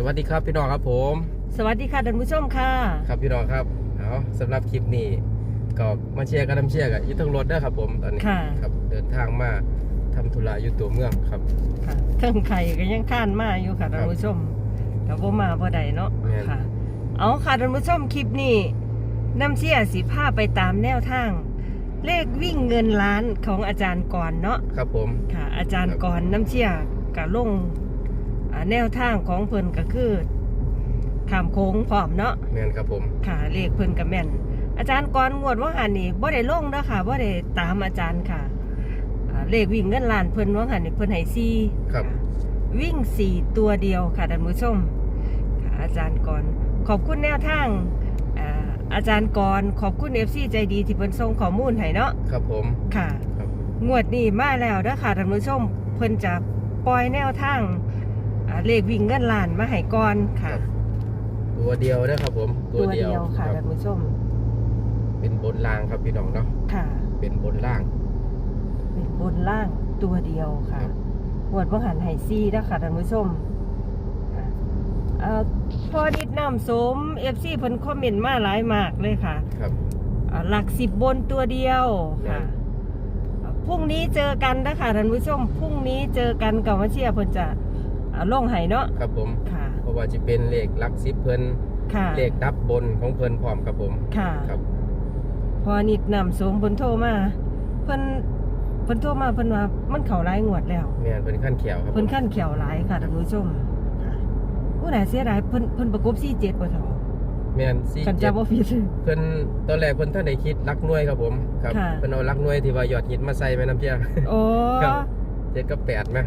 สวัสดีครับพี่น้องครับผม สวัสดีค่ะท่านผู้ชมค่ะครับพี่น้องครับเอาสำหรับคลิปนี้ก็มาเชียร์กันน้ำเชียร์กันอยู่ทั้งรถเด้อครับผมตอนนี้ค่ะครับเดินทางมาทำธุระอยู่ตัวเมืองครับค่ะเครื่องไข่ก็ยังข้านมาอยู่ค่ะท่านผู้ชมแต่ว่ามาพอใดเนาะแม่นค่ะ เอาค่ะท่านผู้ชมคลิปนี้น้ำเชี่ยสิพาไปตามแนวทาง เลขวิ่งเงินล้านของอาจารย์กรเนาะครับผมค่ะ อาจารย์กรน้ำเชี่ยกะลงอ่า แนวทางของเพิ่นก็คือขามโค้งพร้อมเนาะแมนครับผมค่ะเลขเพิ่นกับแม่น อาจารย์กรงวดว่าหันนี่บ่ได้ลงเด้อค่ะบ่ได้ตามอาจารย์ค่ะอ่าเลขวิ่งเงินล้านเพิ่นว่าหันนี่เพิ่นให้สี่ครับะวิ่งสี่ตัวเดียวค่ะท่านผู้ชมค่ะอาจารย์กรขอบคุณแนวทางอ่าอาจารย์กรขอบคุณ FC ใจดีที่เพิ่นส่งข้อมูลให้เนาะครับผมค่ะครับงวดนี้มาแล้วเด้อค่ะท่านผู้ชมเพิ่นจะปล่อยแนวทาง อ่าเลขวิ่งเงินล้านมาให้ก่อนค่ะ ตัวเดียวนะครับผม ตัวเดียวค่ะรับท่านผู้ชมเป็นบนล่างครับพี่น้องเนาะค่ะ เป็นบนล่าง เป็นบนล่างตัวเดียวค่ะครับ หวดบังหันไฮซี่นะคะท่านผู้ชมค่ะเอ่อพอดิดน้ำสมเอฟซีเพิ่นคอมเมนต์มาหลายมากเลยค่ะครับ อ่าหลักสิบบนตัวเดียวค่ะครับอ่าพรุ่งนี้เจอกันนะคะท่านผู้ชมพรุ่งนี้เจอกันกับมาเชียร์เพิ่นจะ อ่าลงไห้เนาะครับผม ค่ะ เพราะว่าจะเป็นเลขหลักสิบเพิ่นค่ะเลขดับบนของเพิ่นพร้อมครับผม ค่ะครับ พอนิดน้ำสมเพิ่นโทรมาเพิ่นเพิ่นโทรมาเพิ่นว่ามันเข้าหลายงวดแล้วแมนเป็นขั้นเขียวครับผมเพิ่นขั้นเขียวหลายค่ะท่านผู้ชมค่ะผู้ใดเสียดายเพิ่นเพิ่นประกบ47บ่เท่าแมนสี่คันเจ็ดจำบ่ผิด เพิ่นตอนแรกเพิ่นท่านได้คิดรักหน่วยครับผมครับค่ะ เพิ่นเอารักหน่วยที่ว่ายอดฮิตมาใส่แม่น้ำเพียง โอ้ครับ เจ็ดกับแปดไหม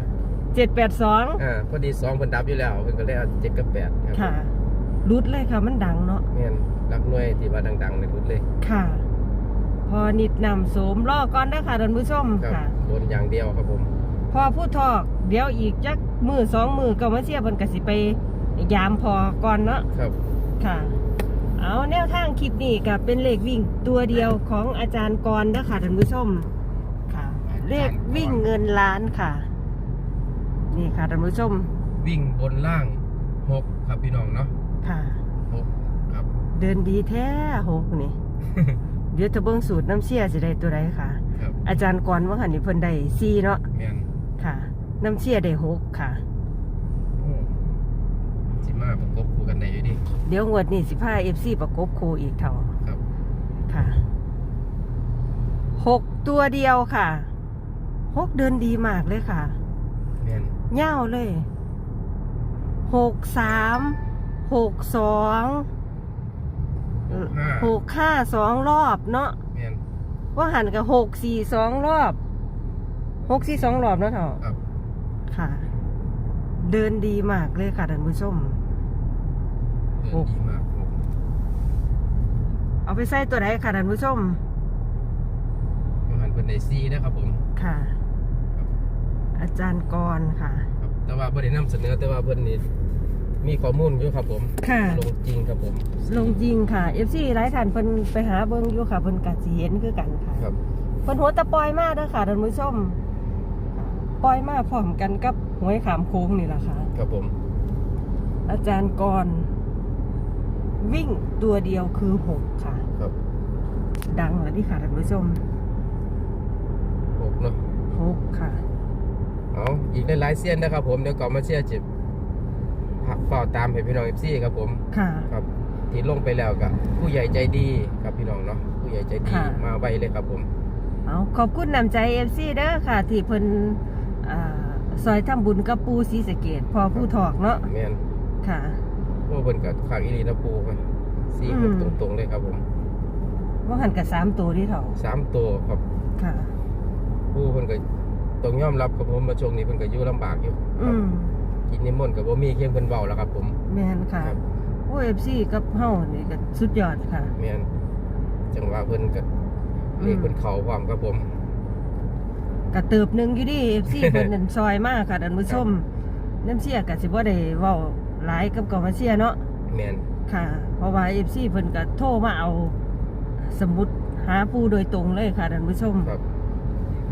782อ่าพอดีสองเพิ่นดับอยู่แล้วเพิ่นก็เลยเอาเจ็ดกับแปดครับค่ะรุดเลยค่ะ มันดังเนาะแม่นรักหน่วยที่ว่าดังๆในรุดเลยค่ะ พอนิดนำโสมรอก่อนเด้อค่ะท่านผู้ชมครับค่ะบนอย่างเดียวครับผมพอผู้ทอกเดี๋ยวอีกจักมือสองมือก็มาเชียร์เพิ่นก็สิไปยามพอก่อนเนาะ ครับ ค่ะ เอาแนวทางคลิปนี้ก็เป็นเลขวิ่งตัวเดียวของอาจารย์กรนะค่ะท่านผู้ชมค่ะ เลขวิ่งเงินล้านค่ะ นี่ค่ะท่านผู้ชมวิ่งบนล่างหกครับพี่น้องเนาะค่ะหกครับ เดินดีแท้หกนี่ เดี๋ยวจะเบิ่งสูตรน้ำเชี่ยสิได้ตัวใดค่ะ ครับอาจารย์กรว่าหันนี่เพิ่นได้สี่เนาะแม่นค่ะ น้ำเชี่ยได้หกค่ะ โอ้สิมาประกบคู่กันได้อยู่ดิเดี๋ยวงวดนี้สิพาเอฟซีประกบครูอีกเท่าครับ ค่ะหกตัวเดียวค่ะหกเดินดีมากเลยค่ะ แม่น เง่าวเลยหกสามหกสองหกห้าหกห้าสองรอบเนาะแม่นว่าหันกับหกสี่สองรอบหกสี่สองรอบเนาะเถอะครับค่ะ เดินดีมากเลยค่ะท่านผู้ชมเดินดีมากหกเอาไปใส่ตัวไหนค่ะท่านผู้ชมมาหันเป็นไดซีนะครับผม ค่ะครับ อาจารย์กรค่ะครับแต่ว่าบ่ได้นำเสนอแต่ว่าเพิ่นนี่มีข้อมูลอยู่ครับผม ค่ะ ลงจริงครับผม ลงจริงค่ะเอฟซีหลายท่านเพิ่นไปหาเบิ่งอยู่ค่ะเพิ่นกัดสิเห็นคือกันค่ะครับเพิ่นหัวตะปล่อยมาเด้อค่ะท่านผู้ชมปล่อยมาพร้อมกันกับหวยขามโค้งนี่แหละค่ะ ครับผม อาจารย์กรวิ่งตัวเดียวคือหกค่ะ ครับ ดังแล้วนี่ค่ะท่านผู้ชมหกเนาะหกค่ะ เอาอีกหลายๆเซียนนะครับผมเดี๋ยวก่อนมาเชียร์จิบผักเฝ้าตามให้พี่น้องเอฟซีครับผมค่ะ ครับที่ลงไปแล้วกับผู้ใหญ่ใจดีครับพี่น้องเนาะผู้ใหญ่ใจดีค่ะ มาไวเลยครับผม เอาขอบคุณนำใจเอฟซีเด้อค่ะ ที่เพิ่นอ่าซอยทำบุญกับปูศรีสะเกดพอผู้ถอกเนาะแมนค่ะ พวกเพิ่นกับขางอีรีนะปูครับสี่อืหกมตรงๆเลยครับผมว่าหันกับสามตัวที่เถาสามตัวครับค่ะ ปูเพิ่นก็ ต้องยอมรับครับผมมาช่วงนี้เพิ่นก็อยู่ลำบากอยู่คอืรับมกินนิมนต์กับบ่มีเคียงเพิ่นเว้าแล้วครับ ผมแมนค่ะ ครับโอ้เอฟซีกับเฮานี่ก็สุดยอดค่ะ แมนจังหวะเพิ่นก็อืมเรียกเพิ่นเขาความครับผม กระเติบหนึ่งอยู่ดิเอฟซี เพิ่นนั่นซอยมากค่ะท่านผู้ชมน้ำเสียกะสิบ่ได้เว้าหลายกับกองมาเสียเนาะแมนค่ะ เพราะว่าเอฟซีเพิ่นก็โทรมาเอา สมุดหาผู้โดยตรงเลยค่ะท่านผู้ชมครับ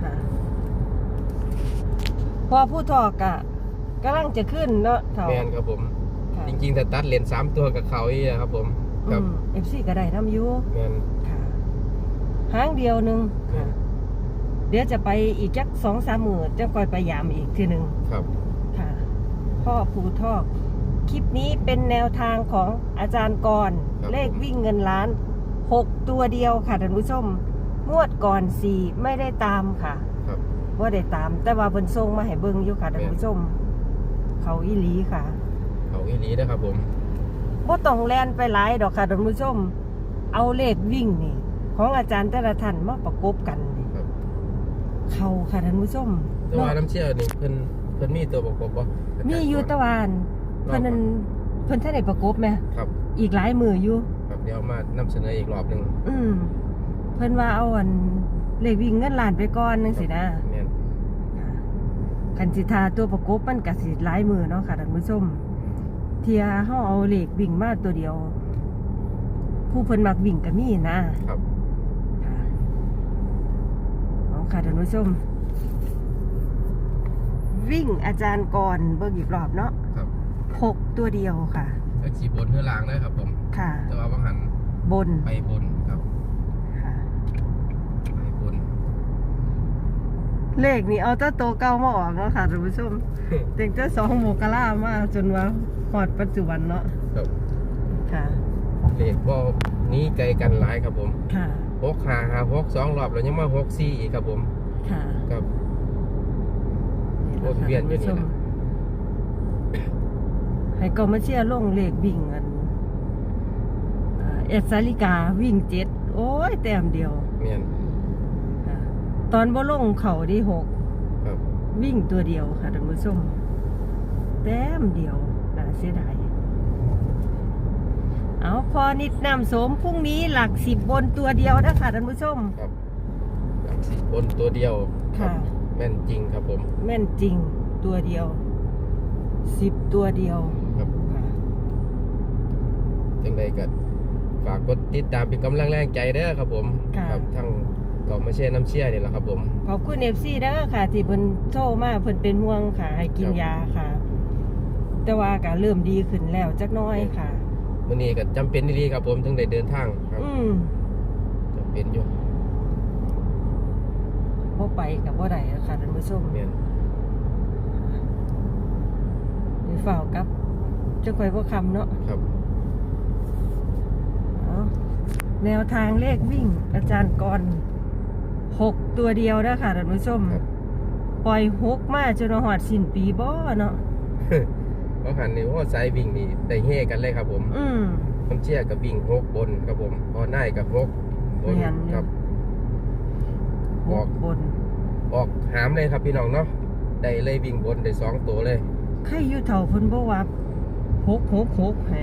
ค่ะ พอผู้ถอกกะกำลังจะขึ้นเนาะเถาแมนครับผม ค่ะค่ะจริงๆถ้าตัดเลนสามตัวกับเขาอีกอะครับผมครับเอฟซีก็ได้น้ำอยูแม่นค่ะหางเดียวหนึ่งค่ะ เดี๋ยวจะไปอีกจักสองสามมือจะคอยไปยามอีกทีหนึ่ง ครับ ค่ะ พ่อภูทอก คลิปนี้เป็นแนวทางของอาจารย์กรครับ เลขวิ่งเงินล้านหกตัวเดียวค่ะท่านผู้ชมงวดก่อนสี่ไม่ได้ตามค่ะ ครับ ว่าได้ตาม แต่ว่าเพิ่นส่งมาให้เบิ่งอยู่ค่ะท่านผู้ชม เขาอีหลีค่ะ เขาอีหลีนะครับผมบ่ต้องแล่นไปหลายดอกค่ะท่านผู้ชม เอาเลขวิ่งนี่ ของอาจารย์แต่ละท่านมาประกบกันนี่ครับเขาค่ะท่านผู้ชมแต่ว่าน้ำเชี่ยวนี่เพิ่นเพิ่นมีตัวประกบบ่มีอยู่แตะวันเพิ่นนั้นเพิ่นท่านได้ประกบไหมครับ อีกหลายมืออยู่ครับเดี๋ยวเอามานำเสนออีกรอบหนึงอืมเพิ่นว่าเอาอันเลขวิ่งเงินล้านไปก่อนจังซี่นะแม่นค่ะ คันสิทาตัวประกบมันก็สิหลายมือเนาะค่ะท่านผู้ชมเทียเฮาเอาเลขวิ่งมาตัวเดียว ผู้เพิ่นมักวิ่งก็มีนะครับค่ะเอาค่ะท่านผู้ชม วิ่งอาจารย์ก่อนเบิ่งอีกรอบเนาะครับหกตัวเดียวค่ะแล้วขี่บนเพื่อล้างนะครับผมค่ะ แต่ว่าว่างหันบนไปบนครับ ค่ะ ไปบน เลขนี่เอาแตัวโตวเก่ามาออกเนาะค่ะท่านผู้ชมตั้งแต่สองโมกรามาจนว่าฮอดปัจจุบันเนาะครับค่ะ เลขบ่หนี้ไกลกันหลายครับผมค่ะหกหาหาหกสองรอบแล้วยังมาหกสี่อีกครับผม ค่ะครับแหละค่ะวนเวียนอยู่นี่ท่านะผู้ชมให้ก็มาเชียร์ลงเลขวิ่งอันอ่าเอดสาลิกาวิ่งเจ็ดโอ้ยแต้มเดียวเมียนค่ะ ตอนบ่ลงเขาดีหกครับ วิ่งตัวเดียวค่ะท่านผู้ชมแต้มเดียวน่าเสียดายเอาพอนิดนำสมพรุ่งนี้หลักสิบบนตัวเดียวนะคะท่านผู้ชม ครับหลักสี่บนตัวเดียวครัค่ะบแม่นจริงครับผม แม่นจริงตัวเดียวสิบตัวเดียวครับค่ะจังใดก็ฝากกดติดตามเป็นกำลังแรงใจเด้อครับผม ค่ะ ครับทั้ง ก็มาเชียร์น้ำเชี่ยนี่แหละครับ ผม ขอบคุณเอฟซีเด้อค่ะ ที่เพิ่นโทรมาเพิ่นเป็นห่วงค่ะ ให้กินครับ ยาค่ะ แต่ว่าก็เริ่มดีขึ้นแล้วจักหน้อยค่ะวันนี้ก็จำเป็นดีๆครับผมถึงได้เดินทางครับอืมจำเป็นอยู่บ่ไปกับบ่ได้แล้วค่ะท่านผู้ชมเมียนไปเฝ้ากับจะค่อยบ่คำเนาะครับ เอาแนวทางเลขวิ่งอาจารย์กร หกตัวเดียวเด้อค่ะท่านผู้ชม ครับ ปล่อยหกมาจนฮอดสิ้นปีบ่เนาะเพราะหันนี่โอ้สายวิ่งนี่ได้เฮกันเลยครับผมอืม น้ำเชี่ยกับวิ่งหกบนครับผมพอได้กับหกบนแม่นอยู่ ครับหบอกกบน ออกหามเลยครับพี่น้องเนาะได้เลยวิ่งบนได้สองตัวเลย ใครอยู่เท่าเพิ่นบ่ว่าหกหกหกให้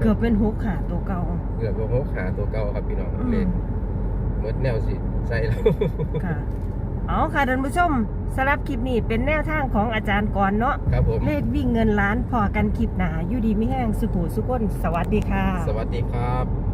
เกือบเป็นหกขาตัวเก่า เกือบว่าหกหาตัวเก่าครับพี่น้องอืเลม ขเมื่อแนวสิใส่แล้วค่ะเอาค่ะท่านผู้ชมสำหรับคลิปนี้เป็นแนวทางของอาจารย์กรเนาะครับผม เลขวิ่งเงินล้านพอกันคลิปหนาอยู่ดีไม่แห้งสุขูสุก้นสวัสดีค่ะ สวัสดีครับ